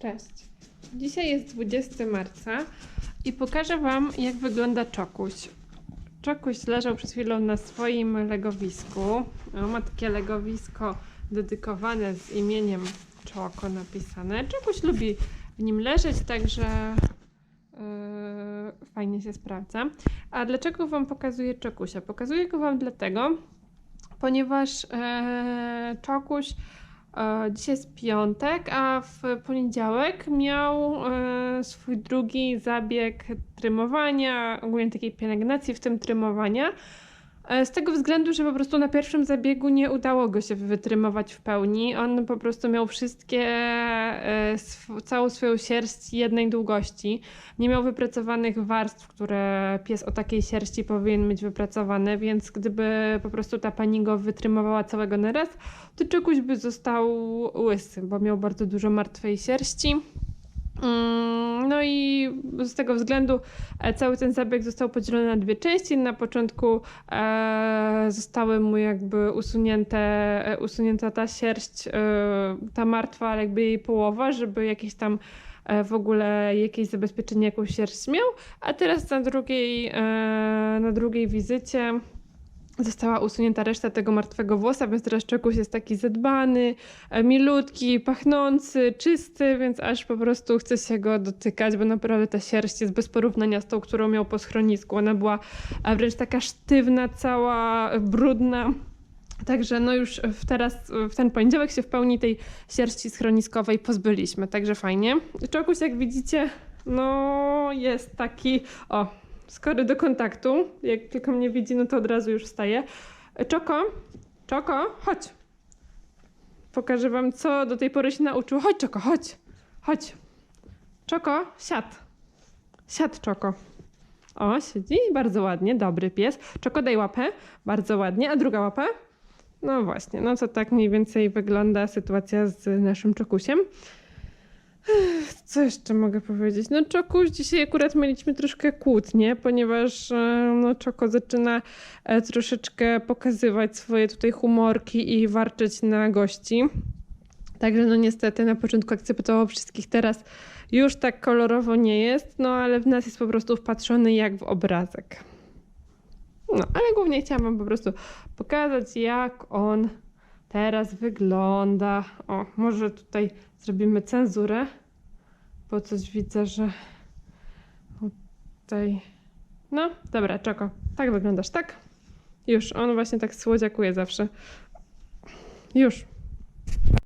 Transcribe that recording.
Cześć. Dzisiaj jest 20 marca i pokażę Wam, jak wygląda Czokuś. Czokuś leżał przed chwilą na swoim legowisku. Ma takie legowisko dedykowane z imieniem Czoko napisane. Czokuś lubi w nim leżeć, także yy, fajnie się sprawdza. A dlaczego Wam pokazuję Czokusia? Pokazuję go Wam dlatego, ponieważ e, Czokuś dzisiaj jest piątek, a w poniedziałek miał e, swój drugi zabieg trymowania, ogólnie takiej pielęgnacji, w tym trymowania. E, Z tego względu, że po prostu na pierwszym zabiegu nie udało go się wytrymować w pełni. On po prostu miał wszystkie, e, sw- całą swoją sierść jednej długości. Nie miał wypracowanych warstw, które pies o takiej sierści powinien mieć wypracowane, więc gdyby po prostu ta pani go wytrymowała całego naraz, to czegoś by został łysy, bo miał bardzo dużo martwej sierści. Mm, No i z tego względu e, cały ten zabieg został podzielony na dwie części. Na początku e, zostały mu jakby usunięte, e, usunięta ta sierść, ta martwa, ale jakby jej połowa, żeby jakieś tam w ogóle jakieś zabezpieczenie, jakąś sierść miał. A teraz na drugiej, na drugiej wizycie została usunięta reszta tego martwego włosa, więc teraz czegoś jest taki zadbany, e, milutki, pachnący, czysty, więc aż po prostu chce się go dotykać, bo naprawdę ta sierść jest bez porównania z tą, którą miał po schronisku. Ona była e, wręcz taka sztywna, cała e, brudna. Także no już w teraz, w ten poniedziałek się w pełni tej sierści schroniskowej pozbyliśmy, także fajnie. Czokuś jak widzicie, no jest taki, o, skory do kontaktu. Jak tylko mnie widzi, no to od razu już wstaje. Czoko, Czoko, chodź. Pokażę wam, co do tej pory się nauczył. Chodź, Czoko, chodź. Chodź. Czoko, siad. Siad, Czoko. O, siedzi bardzo ładnie, dobry pies. Czoko, daj łapę. Bardzo ładnie. A druga łapę? No właśnie, no to tak mniej więcej wygląda sytuacja z naszym Czokusiem. Co jeszcze mogę powiedzieć? No Czokuś, dzisiaj akurat mieliśmy troszkę kłótnie, ponieważ e, no, Czoko zaczyna e, troszeczkę pokazywać swoje tutaj humorki i warczeć na gości. Także no niestety na początku akceptował wszystkich, teraz już tak kolorowo nie jest, no ale w nas jest po prostu wpatrzony jak w obrazek. No, ale głównie chciałam wam po prostu pokazać, jak on teraz wygląda. O, może tutaj zrobimy cenzurę, bo coś widzę, że tutaj... No, dobra, Czoko, tak wyglądasz, tak? Już, on właśnie tak słodziakuje zawsze. Już.